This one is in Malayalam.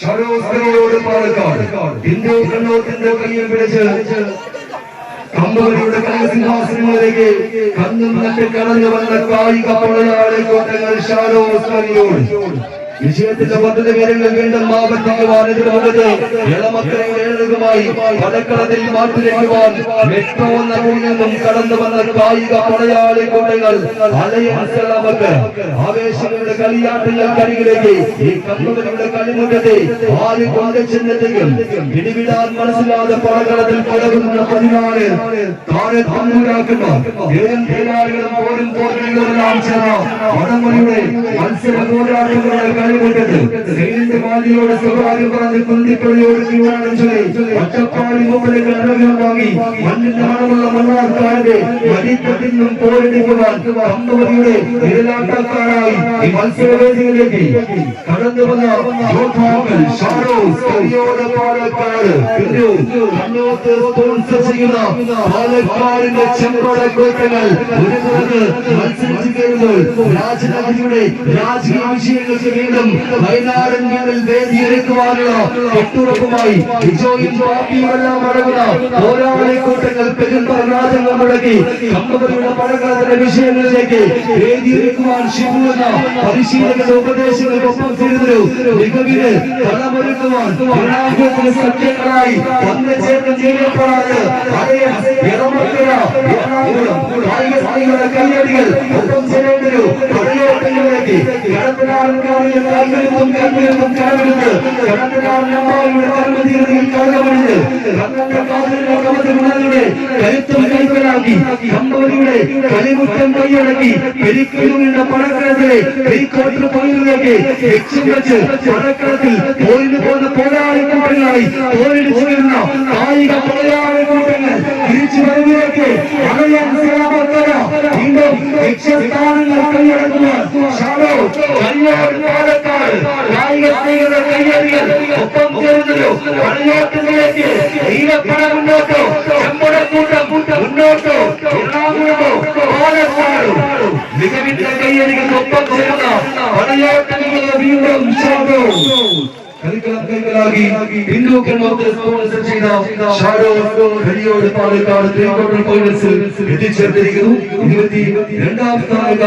ഷരോസ്കരയോട് പാലക്കാട്. ഹിന്ദു കണ്ണോത്തിന്റെ കയ്യിൽ പിടിച്ച് കമ്പവരിയുടെ കലസിംഹാസനങ്ങളിലേക്ക് കണ്ണും നട്ട് കടന്നു വന്ന കായിക പടയാളി കോട്ടങ്ങൾ ഷാരോസ്കരയോട് വിജയത്തിന്റെ പദ്ധതി പേരുകൾ വീണ്ടും ആവർത്തിക്കുവാൻ എതിർമുള്ളത് ഇളമക്കളെ ഏഴുകമായി പടക്കളത്തിൽ മാറ്റിരയ്ക്കുവാൻ മെട്രോ നഗരിൽ നിന്നും കടന്നു വന്ന കായിക പടയാളി കോട്ടകൾ അലയൻസ് നമുക്ക് ആവേശങ്ങളുടെ കളിയാട്ടങ്ങൾക്കരികിലേക്ക് ഈ കമ്പവരിയുടെ കളിമുറ്റത്തെ ആര് കൊണ്ട് ചെന്നെത്തിക്കും പിടിവിടാൻ മനസ്സിലാതെ പടക്കളത്തിൽ പടകുന്ന പതിനാല് താഴെ ഏഴൻ തൊഴിലാളികളും പോരും പോരുകളെല്ലാം ചേർന്ന വടമൊഴിയുടെ മത്സര പോരാട്ടങ്ങളുടെ കളിമുറ്റത്ത് സൈനിന്റെ മാലിയോട് സ്വകാര്യം പറഞ്ഞ് കുന്തിപ്പള്ളിയോട് കീഴാനം ചൊല്ലി ഒറ്റപ്പാടി മുമ്പിലേക്ക് അനുഗ്രഹം വാങ്ങി മണ്ണിന്റെ മണമുള്ള മണ്ണാർക്കാരന്റെ മരിപ്പത്തിനും പോരടിക്കുവാൻ കമ്പവരിയുടെ നിഴലാട്ടക്കാരായി ഈ മത്സരവേദിയിലേക്ക് കടന്നു വന്ന യോദ്ധാക്കൾ ഷാരോസ് കരിയോട് പാലക്കാട്. ചെയ്യുന്ന പാലക്കാടിന്റെ ചെമ്പട കോട്ടകൾ ഒരു മത്സരിച്ചു രാജനഗരിയുടെ രാജകീയ വിഷയങ്ങൾക്ക് വീണ്ടും വയനാടൻ വീട്ടിൽ വേദിയൊരുക്കുവാനുള്ള കെട്ടുറപ്പുമായി വിജോയും പാർട്ടിയുമെല്ലാം അടങ്ങുന്ന പോരാളി കൂട്ടങ്ങൾ പെരുമ്പറനാഥങ്ങൾ മുടക്കി കമ്പവരുടെ പടകളത്തിന്റെ വിഷയങ്ങളിലേക്ക് വേദിയൊരുക്കുവാൻ ഷിബു എന്ന പരിശീലകന്റെ ഉപദേശങ്ങൾക്കൊപ്പം ചേരുന്നൊരു മികവിന് തലമൊരുക്കുവാൻ സത്യങ്ങളായി വന്നു ചേർന്ന് ചെയ്യപ്പെടാതെ അതേ എറണാകുളം കായിക സ്ത്രീകളുടെ കയ്യടികൾ ഒപ്പം കടത്തനാടൻ കാവിലെ കൈകരുത്തും കൈകരുത്തും കടമെടുത്ത് കരുത്തും കൈക്കലാക്കി കമ്പവരിയുടെ കളിമുറ്റം കൈയടക്കി പെരിക്കലൂരിന്റെ പടക്കളത്തിലെ പെരിക്കോട്ട് പങ്കിലേക്ക് ലക്ഷ്യം വെച്ച് പടക്കളത്തിൽ പോയിന് പോകുന്ന പോരാളി കൂട്ടങ്ങളായി പോരിടിച്ചു വരുന്ന കായിക പോരാളി കൂട്ടങ്ങൾ തിരിച്ചു അലയൻ വീണ്ടും ലക്ഷ്യസ്ഥാനങ്ങൾ കൈയടക്കുവാൻ കയ്യോട് പാലക്കാട് കായിക സ്ത്രീകളുടെ കയ്യടികൾ ഒപ്പം ചേർന്നൊരു പടയോട്ടത്തിലേക്ക് നീലപ്പട മുന്നോട്ടോ ചെമ്പടക്കൂട്ടം മുന്നോട്ടോ എറണാകുളമോ പാലക്കാടോ മികവിന്റെ കയ്യടികൾക്കൊപ്പം ചേർന്ന പടയോട്ടങ്ങളുടെ വീണ്ടും ഷാഡോ കളിക്കളാക്കി ഹിന്ദു കണ്ണോത്ത് സ്പോൺസർ ചെയ്ത shadow Kariyod Palakkad three quarter ഫൈനൽസിൽ എത്തിച്ചേർന്നിരിക്കുന്നു ഇരുപത്തി രണ്ടാം സ്ഥാനം